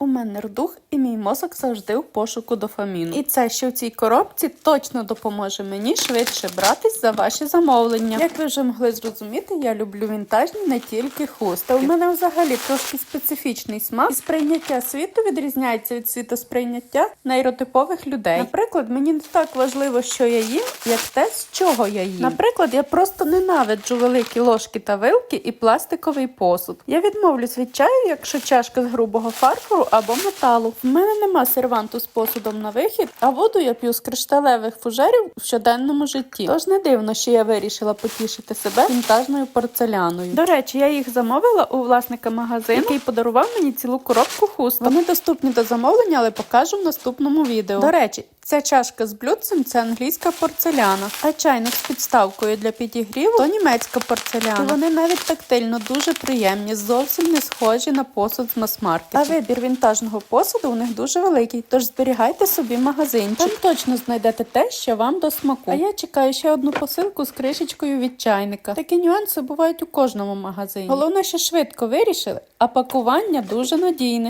У мене рдух і мій мозок завжди в пошуку дофаміну. І це, що в цій коробці, точно допоможе мені швидше братись за ваші замовлення. Як ви вже могли зрозуміти, я люблю вінтажні не тільки хустки. У мене взагалі трошки специфічний смак, і сприйняття світу відрізняється від світосприйняття нейротипових людей. Наприклад, мені не так важливо, що я їм, як те, з чого я їм. Наприклад, я просто ненавиджу великі ложки та вилки і пластиковий посуд. Я відмовлюсь від чаю, якщо чашка з грубого фарфору або металу. В мене нема серванту з посудом на вихід, а воду я п'ю з кришталевих фужерів в щоденному житті. Тож не дивно, що я вирішила потішити себе вінтажною порцеляною. До речі, я їх замовила у власника магазину, який подарував мені цілу коробку хуст. Вони доступні до замовлення, але покажу в наступному відео. До речі. Ця чашка з блюдцем це англійська порцеляна, а чайник з підставкою для підігріву то німецька порцеляна. І вони навіть тактильно дуже приємні, зовсім не схожі на посуд з мас-маркету. А вибір вінтажного посуду у них дуже великий, тож зберігайте собі магазинчик. Там точно знайдете те, що вам до смаку. А я чекаю ще одну посилку з кришечкою від чайника. Такі нюанси бувають у кожному магазині. Головне, що швидко вирішили, а пакування дуже надійне.